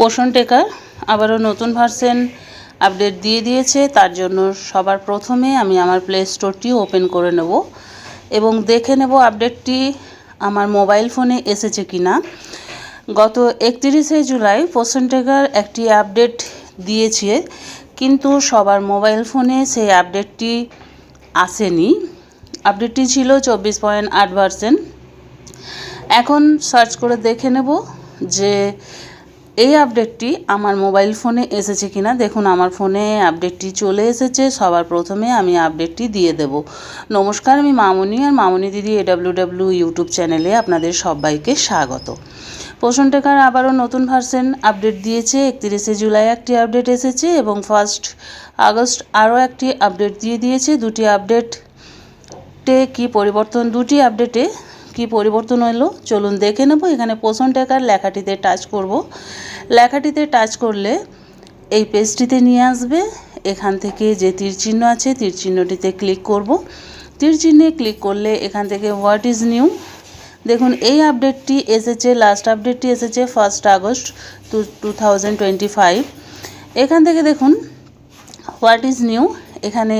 পোষণ টেকার আবারও নতুন ভার্সন আপডেট দিয়ে দিয়েছে। তার জন্য সবার প্রথমে আমি আমার প্লে স্টোরটি ওপেন করে নেব এবং দেখে নেব আপডেটটি আমার মোবাইল ফোনে এসেছে কি না গত একত্রিশে জুলাই পোষণ টেকার একটি আপডেট দিয়েছে, কিন্তু সবার মোবাইল ফোনে সেই আপডেটটি আসেনি। আপডেটটি ছিল চব্বিশ পয়েন্ট আট ভার্সেন্ট এখন সার্চ করে দেখে নেব যে এই আপডেটটি আমার মোবাইল ফোনে এসেছে কিনা দেখুন, আমার ফোনে আপডেটটি চলে এসেছে। সবার প্রথমে আমি আপডেটটি দিয়ে দেব। নমস্কার, আমি মামনি আর মামনি দিদি এডাব্লিউ ডাব্লিউ ইউটিউব চ্যানেলে আপনাদের সবাইকে স্বাগত। পোষণ টেকার আবারও নতুন ভার্সন আপডেট দিয়েছে। একত্রিশে জুলাই একটি আপডেট এসেছে এবং ফার্স্ট আগস্ট আরও একটি আপডেট দিয়ে দিয়েছে। দুটি আপডেট আপডেটে কি পরিবর্তন? দুটি আপডেটে কি পরিবর্তন হলো? চলুন দেখে নেব। এখানে পোষণ টেকার লেখাটিতে টাচ করব। লেখাটিতে টাচ করলে এই পেজটিতে নিয়ে আসবে। এখান থেকে যে তীর চিহ্ন আছে, তীর চিহ্নটিতে ক্লিক করব। তীর চিহ্নে ক্লিক করলে এখান থেকে হোয়াট ইজ নিউ দেখুন, এই আপডেটটি এসেছে লাস্ট আপডেটটি এসেছে ফার্স্ট আগস্ট টু টু এখান থেকে দেখুন হোয়াট ইজ নিউ এখানে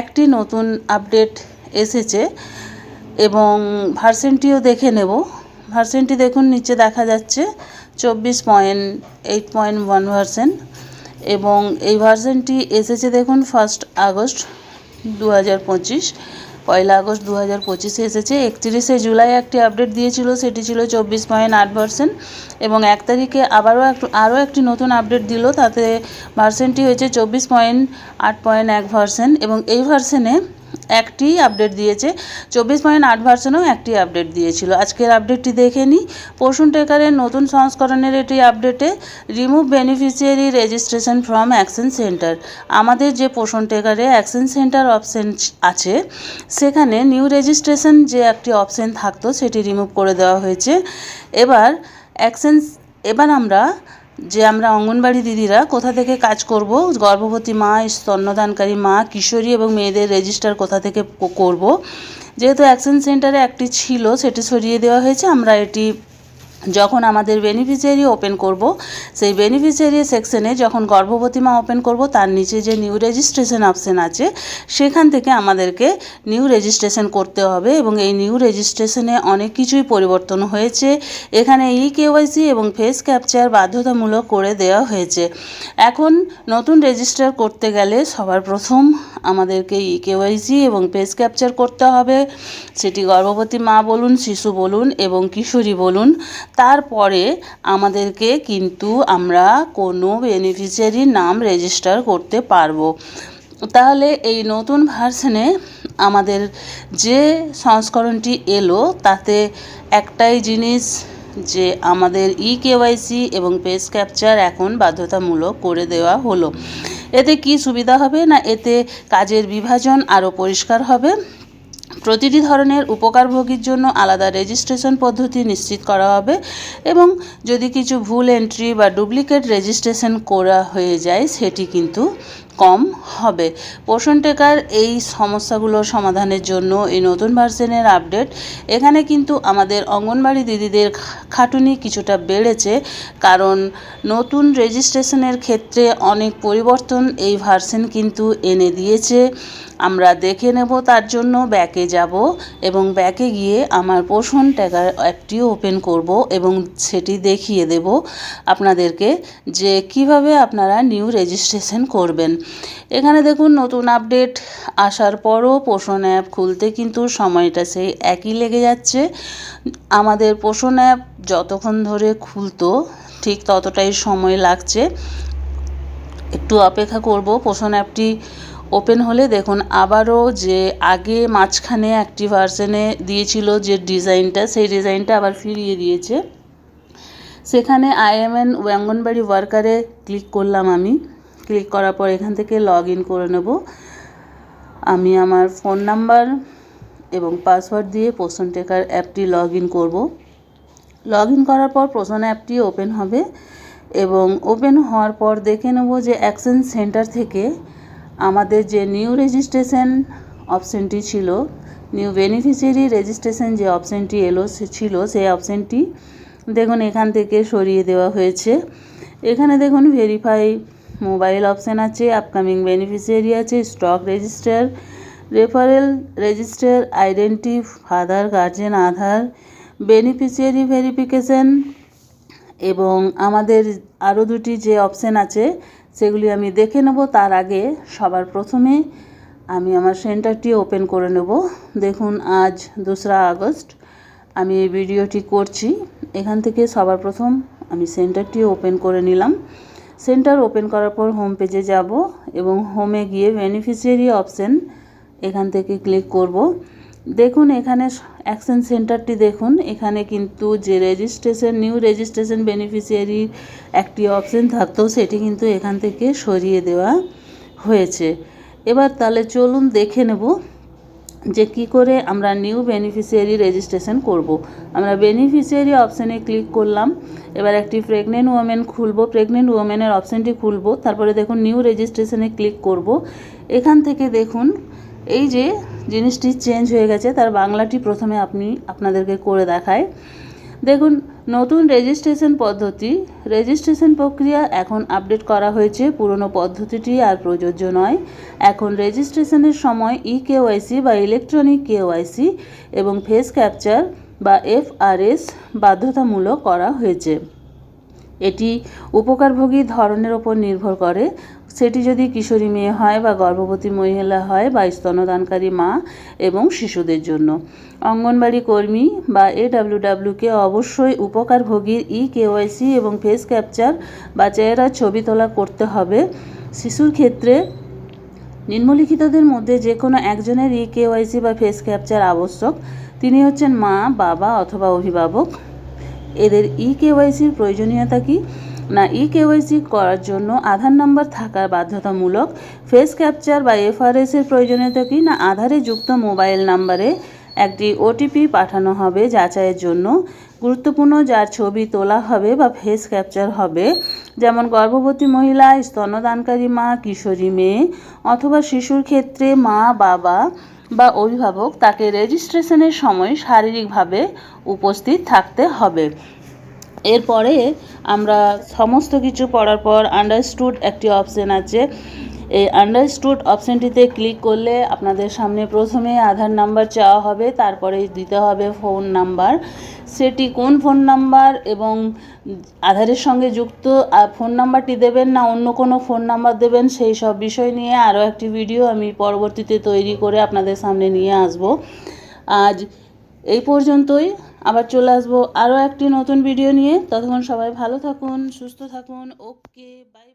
একটি নতুন আপডেট এসেছে। এবং ভার্সেনটিও দেখে নেব। ভার্সেনটি দেখুন, নিচে দেখা যাচ্ছে চব্বিশ point eight point one version এবং এই ভার্সেনটি এসেছে দেখুন ফার্স্ট আগস্ট দু হাজার পঁচিশ। পয়লা আগস্ট দু হাজার পঁচিশে এসেছে। একত্রিশে জুলাই একটি আপডেট দিয়েছিল, সেটি ছিল চব্বিশ পয়েন্ট আট ভার্সেন এবং এক তারিখে আবারও একটু আরও একটি নতুন আপডেট দিল, তাতে ভার্সেনটি হয়েছে চব্বিশ পয়েন্ট আট পয়েন্ট এক ভার্সেন এবং এই ভার্সেনে একটি আপডেট দিয়েছে। চব্বিশ পয়েন্ট আট ভার্সনেও একটি আপডেট দিয়েছিল। আজকের আপডেটটি দেখে নিই। পোষণ টেকারের নতুন সংস্করণের এটি আপডেটে remove beneficiary registration from action centre আমাদের যে পোষণ টেকারে অ্যাকশন সেন্টার অপশন আছে, সেখানে নিউ রেজিস্ট্রেশন যে একটি অপশন থাকতো, সেটি রিমুভ করে দেওয়া হয়েছে। এবার অ্যাকশন এবার আমরা যে আমরা অঙ্গনবাড়ি দিদিরা কোথা থেকে কাজ করব? গর্ভবতী মা, স্তন্যদানকারী মা, কিশোরী এবং মেয়েদের রেজিস্টার কোথা থেকে করব? যেহেতু অ্যাকশন সেন্টারে একটি ছিল, সেটি সরিয়ে দেওয়া হয়েছে। আমরা এটি যখন আমাদের বেনিফিশিয়ারি ওপেন করব, সেই বেনিফিশিয়ারি সেকশনে যখন গর্ভবতী মা ওপেন করব, তার নিচে যে নিউ রেজিস্ট্রেশন অপশন আছে, সেখান থেকে আমাদেরকে নিউ রেজিস্ট্রেশন করতে হবে এবং এই নিউ রেজিস্ট্রেশনে অনেক কিছুই পরিবর্তন হয়েছে। এখানে ই কেওয়াইসি এবং ফেস ক্যাপচার বাধ্যতামূলক করে দেওয়া হয়েছে। এখন নতুন রেজিস্টার করতে গেলে সবার প্রথম আমাদেরকে ই কেওয়াইসি এবং ফেস ক্যাপচার করতে হবে। সেটি গর্ভবতী মা বলুন, শিশু বলুন এবং কিশোরী বলুন। তারপরে আমাদেরকে কিন্তু আমরা কোনো বেনিফিশিয়ারির নাম রেজিস্টার করতে পারব। তাহলে এই নতুন ভার্সনে আমাদের যে সংস্করণটি এলো, তাতে একটাই জিনিস যে আমাদের ই কেওয়াইসি এবং পেজ ক্যাপচার এখন বাধ্যতামূলক করে দেওয়া হলো। এতে কি সুবিধা হবে না এতে কাজের বিভাজন আরও পরিষ্কার হবে? প্রতিটি ধরনের উপকারভোগীর জন্য আলাদা রেজিস্ট্রেশন পদ্ধতি নিশ্চিত করা হবে এবং যদি কিছু ভুল এন্ট্রি বা ডুপ্লিকেট রেজিস্ট্রেশন করা হয়ে যায়, সেটি কিন্তু কম হবে। পোষণ টেকার এই সমস্যাগুলো সমাধানের জন্য এই নতুন ভার্সনের আপডেট। এখানে কিন্তু আমাদের অঙ্গনবাড়ি দিদিদের খাটুনি কিছুটা বেড়েছে, কারণ নতুন রেজিস্ট্রেশনের ক্ষেত্রে অনেক পরিবর্তন এই ভার্সন কিন্তু এনে দিয়েছে। আমরা দেখে নেব তার জন্য ব্যাকে যাব এবং ব্যাকে গিয়ে আমার পোষণ ট্যাগার অ্যাপটিও ওপেন করব এবং সেটি দেখিয়ে দেব আপনাদেরকে যে কীভাবে আপনারা নিউ রেজিস্ট্রেশন করবেন। এখানে দেখুন নতুন আপডেট আসার পরও পোষণ অ্যাপ খুলতে কিন্তু সময়টা সেই একই লেগে যাচ্ছে। আমাদের পোষণ অ্যাপ যতক্ষণ ধরে খুলতো, ঠিক ততটাই সময় লাগছে। একটু অপেক্ষা করব, পোষণ অ্যাপটি ওপেন হলে দেখুন আবারও যে আগে মাঝখানে একটি ভার্সনে দিয়েছিল যে ডিজাইনটা, সেই ডিজাইনটা আবার ফিরিয়ে দিয়েছে। সেখানে আইএমএন ওয়াঙ্গনবাড়ি ওয়ার্কারে ক্লিক করলাম আমি। ক্লিক করার পর এখান থেকে লগ ইন করে নেব। আমি আমার ফোন নাম্বার এবং পাসওয়ার্ড দিয়ে পোষণ টেকার অ্যাপটি লগ ইন করব। লগ ইন করার পর পোষণ অ্যাপটি ওপেন হবে এবং ওপেন হওয়ার পর দেখে নেব যে অ্যাকশন সেন্টার থেকে আমাদের যে নিউ রেজিস্ট্রেশন অপশনটি ছিল নিউ বেনিফিশিয়ারি রেজিস্ট্রেশন যে অপশনটি এলো ছিল, সেই অপশনটি দেখুন এখান থেকে সরিয়ে দেওয়া হয়েছে। এখানে দেখুন ভেরিফাই মোবাইল অপশান আছে আপকামিং বেনিফিশিয়ারি আছে stock register referral register identity father guardian Aadhaar beneficiary verification এবং আমাদের আরও দুটি যে অপশান আছে, সেগুলি আমি দেখে নেব। তার আগে সবার প্রথমে আমি আমার সেন্টারটি ওপেন করে নেব। দেখুন, আজ দোসরা আগস্ট, আমি এই ভিডিওটি করছি। এখান থেকে সবার প্রথম আমি সেন্টারটি ওপেন করে নিলাম। সেন্টার ওপেন করার পর হোম পেজে যাব এবং হোমে গিয়ে বেনিফিশিয়ারি অপশান এখান থেকে ক্লিক করব। দেখুন, এখানে অ্যাকশন সেন্টারটি দেখুন। এখানে কিন্তু যে রেজিস্ট্রেশন নিউ রেজিস্ট্রেশন বেনিফিশিয়ারি একটি অপশান থাকতো সেটি কিন্তু এখান থেকে সরিয়ে দেওয়া হয়েছে। এবার তাহলে চলুন দেখে নেব যে কি করে আমরা নিউ বেনিফিশিয়ারি রেজিস্ট্রেশন করব। আমরা বেনিফিশিয়ারি অপশানে ক্লিক করলাম, এবার একটি প্রেগনেন্ট ওমেন খুলবো প্রেগনেন্ট ওমেনের অপশানটি খুলবো, তারপরে দেখুন নিউ রেজিস্ট্রেশনে ক্লিক করব এখান থেকে দেখুন, এই যে জিনিসটি চেঞ্জ হয়ে গেছে, তার বাংলাটি প্রথমে আপনি আপনাদেরকে করে দেখায় দেখুন নতুন রেজিস্ট্রেশন পদ্ধতি রেজিস্ট্রেশন প্রক্রিয়া এখন আপডেট করা হয়েছে। পুরনো পদ্ধতিটি আর প্রযোজ্য নয়। এখন রেজিস্ট্রেশনের সময় ই কেওয়াইসি বা ইলেকট্রনিক কেওয়াইসি এবং ফেস ক্যাপচার বা এফআরএস বাধ্যতামূলক করা হয়েছে। এটি উপকারভোগী ধরনের ওপর নির্ভর করে। সেটি যদি কিশোরী মেয়ে হয় বা গর্ভবতী মহিলা হয় বা স্তনদানকারী মা এবং শিশুদের জন্য। অঙ্গনবাড়ি কর্মী বা এডাব্লিউডাব্লিউকে অবশ্যই উপকারভোগীর ই কেওয়াইসি এবং ফেস ক্যাপচার বা চেহারার ছবি তোলা করতে হবে। শিশুর ক্ষেত্রে নিম্নলিখিতদের মধ্যে যে কোনো একজনের ই কেওয়াইসি বা ফেস ক্যাপচার আবশ্যক। তিনি হচ্ছেন মা, বাবা অথবা অভিভাবক। এদের ই কেওয়াইসির প্রয়োজনীয়তা কী? না ই কেওয়াইসি করার জন্য আধার নাম্বার থাকা বাধ্যতামূলক ফেস ক্যাপচার বা এফআরএস এর প্রয়োজনীয়তা কি? না আধারে যুক্ত মোবাইল নাম্বারে একটি ওটিপি পাঠানো হবে যাচাইয়ের জন্য। গুরুত্বপূর্ণ যার ছবি তোলা হবে বা ফেস ক্যাপচার হবে, যেমন গর্ভবতী মহিলা, স্তনদানকারী মা, কিশোরী মেয়ে অথবা শিশুর ক্ষেত্রে মা, বাবা বা অভিভাবক, তাকে রেজিস্ট্রেশনের সময় শারীরিকভাবে উপস্থিত থাকতে হবে। এরপরে আমরা সমস্ত কিছু পড়ার পর আন্ডারস্টুড একটি অপশান আছে। এই আন্ডারস্টুড অপশানটিতে ক্লিক করলে আপনাদের সামনে প্রথমে আধার নাম্বার চাওয়া হবে, তারপরে দিতে হবে ফোন নাম্বার সেটি কোন ফোন নাম্বার এবং আধারের সঙ্গে যুক্ত ফোন নাম্বারটি দেবেন না অন্য কোনো ফোন নাম্বার দেবেন, সেই সব বিষয় নিয়ে আরও একটি ভিডিও আমি পরবর্তীতে তৈরি করে আপনাদের সামনে নিয়ে আসব। আজ এই পর্যন্তই। আবার চলে আসব আরও একটি নতুন ভিডিও নিয়ে। ততক্ষণ সবাই ভালো থাকুন, সুস্থ থাকুন। Okay bye